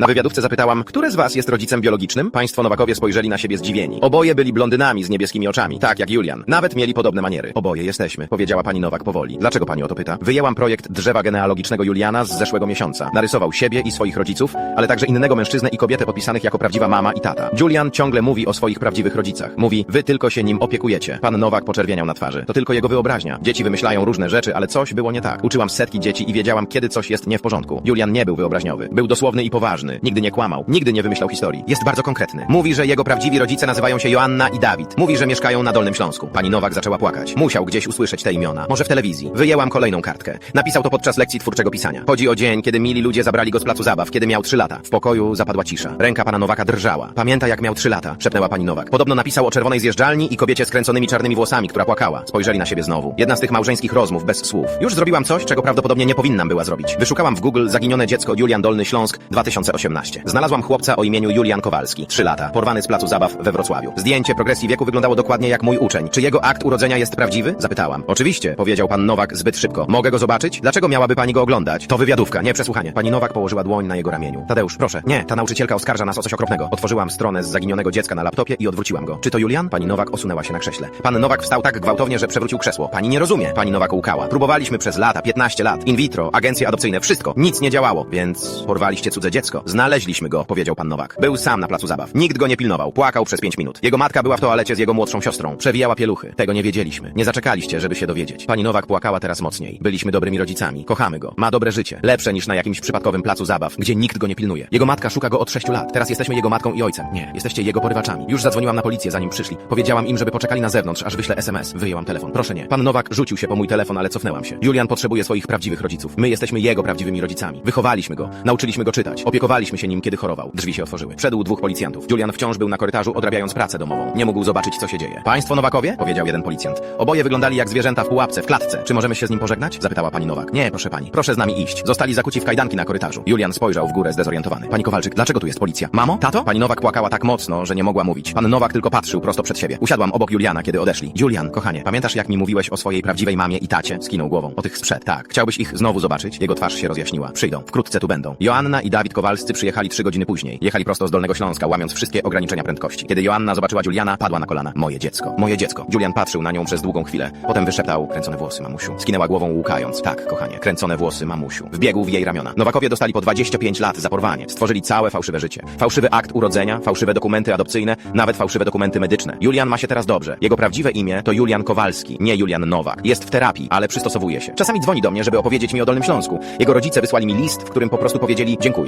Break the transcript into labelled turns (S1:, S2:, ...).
S1: Na wywiadówce zapytałam, które z was jest rodzicem biologicznym? Państwo Nowakowie spojrzeli na siebie zdziwieni. Oboje byli blondynami z niebieskimi oczami, tak jak Julian. Nawet mieli podobne maniery. Oboje jesteśmy, powiedziała pani Nowak powoli. Dlaczego pani o to pyta? Wyjęłam projekt drzewa genealogicznego Juliana z zeszłego miesiąca. Narysował siebie i swoich rodziców, ale także innego mężczyznę i kobietę podpisanych jako prawdziwa mama i tata. Julian ciągle mówi o swoich prawdziwych rodzicach. Mówi, wy tylko się nim opiekujecie. Pan Nowak poczerwieniał na twarzy. To tylko jego wyobraźnia. Dzieci wymyślają różne rzeczy, ale coś było nie tak. Uczyłam setki dzieci i wiedziałam, kiedy coś jest nie w porządku. Julian nie był wyobraźniowy. Był dosłowny i poważny. Nigdy nie kłamał. Nigdy nie wymyślał historii. Jest bardzo konkretny. Mówi, że jego prawdziwi rodzice nazywają się Joanna i Dawid. Mówi, że mieszkają na Dolnym Śląsku. Pani Nowak zaczęła płakać. Musiał gdzieś usłyszeć te imiona. Może w telewizji. Wyjęłam kolejną kartkę. Napisał to podczas lekcji twórczego pisania. Chodzi o dzień, kiedy mili ludzie zabrali go z placu zabaw, kiedy miał 3 lata. W pokoju zapadła cisza. Ręka pana Nowaka drżała. Pamięta, jak miał 3 lata, szepnęła pani Nowak. Podobno napisał o czerwonej zjeżdżalni i kobiecie z kręconymi czarnymi włosami, która płakała. Spojrzeli na siebie znowu. Jedna z tych małżeńskich rozmów bez słów. Już zrobiłam coś, czego prawdopodobnie nie powinnam była zrobić. Wyszukałam w Google zaginione dziecko Julian Dolny Śląsk 2018. Znalazłam chłopca o imieniu Julian Kowalski. 3 lata. Porwany z placu zabaw we Wrocławiu. Zdjęcie progresji wieku wyglądało dokładnie jak mój uczeń. Czy jego akt urodzenia jest prawdziwy? Zapytałam. Oczywiście, powiedział pan Nowak zbyt szybko. Mogę go zobaczyć? Dlaczego miałaby pani go oglądać? To wywiadówka, nie przesłuchanie. Pani Nowak położyła dłoń na jego ramieniu. Tadeusz, proszę. Nie, ta nauczycielka oskarża nas o coś okropnego. Otworzyłam stronę z zaginionego dziecka na laptopie i odwróciłam go. Czy to Julian? Pani Nowak osunęła się na krześle. Pan Nowak wstał tak gwałtownie, że przewrócił krzesło. Pani nie rozumie. Pani Nowak łkała. Próbowaliśmy przez lata, 15 lat. In vitro, agencje adopcyjne, wszystko. Nic nie działało. Więc porwaliście cudze dziecko. Znaleźliśmy go, powiedział pan Nowak. Był sam na placu zabaw. Nikt go nie pilnował. Płakał przez 5 minut. Jego matka była w toalecie z jego młodszą siostrą. Przewijała pieluchy. Tego nie wiedzieliśmy. Nie zaczekaliście, żeby się dowiedzieć. Pani Nowak płakała teraz mocniej. Byliśmy dobrymi rodzicami. Kochamy go. Ma dobre życie. Lepsze niż na jakimś przypadkowym placu zabaw, gdzie nikt go nie pilnuje. Jego matka szuka go od 6 lat. Teraz jesteśmy jego matką i ojcem. Nie, jesteście jego porywaczami. Już zadzwoniłam na policję, zanim przyszli. Powiedziałam im, żeby poczekali na zewnątrz, aż wyślę SMS. Wyjęłam telefon. Proszę nie. Pan Nowak rzucił się po mój telefon, ale cofnęłam się. Julian potrzebuje swoich prawdziwych rodziców. My jesteśmy jego prawdziwymi rodzicami. Wychowaliśmy go, nauczyliśmy go czytać, opiekowaliśmy się nim, kiedy chorował. Drzwi się otworzyły. Wszedł dwóch policjantów. Julian wciąż był na korytarzu, odrabiając pracę domową. Nie mógł zobaczyć, co się dzieje. Państwo Nowakowie? powiedział jeden policjant. Oboje wyglądali jak zwierzęta w pułapce, w klatce. Czy możemy się z nim pożegnać? zapytała pani Nowak. Nie, proszę pani. Proszę z nami iść. Zostali zakuci w kajdanki na korytarzu. Julian spojrzał w górę zdezorientowany. Pani Kowalczyk, dlaczego tu jest policja? Mamo? Tato? Pani Nowak płakała tak mocno, że nie mogła mówić. Pan Nowak tylko patrzył prosto przed siebie. Usiadłam obok Juliana, kiedy odeszli. Julian, kochanie, pamiętasz jak mi mówiłeś o swojej prawdziwej mamie i tacie? Skinął głową. O tych sprzed. Tak. Chciałbyś ich znowu zobaczyć? Jego twarz się rozjaśniła. Przyjdą. Wkrótce tu będą. Joanna i Dawid Kowalscy przyjechali trzy godziny później. Jechali prosto z Dolnego Śląska, łamiąc wszystkie ograniczenia prędkości. Kiedy Joanna zobaczyła Juliana, padła na kolana. Moje dziecko. Moje dziecko. Julian patrzył na nią przez długą chwilę. Potem wyszeptał kręcone włosy, mamusiu. Skinęła głową łukając. Tak, kochanie. Kręcone włosy, mamusiu. Wbiegł w jej ramiona. Nowakowie dostali po 25 lat za porwanie. Stworzyli całe fałszywe życie. Fałszywy akt urodzenia, fałszywe dokumenty adopcyjne, nawet fałszywe dokumenty medyczne. Julian ma się teraz dobrze. Jego prawdziwe imię to Julian Kowalski, nie Julian Nowak. Jest w terapii, ale przystosowuje się. Czasami dzwoni do mnie, żeby opowiedzieć mi o Dolnym Śląsku. Jego rodzice wysłali mi list, w którym po prostu powiedzieli dziękuję.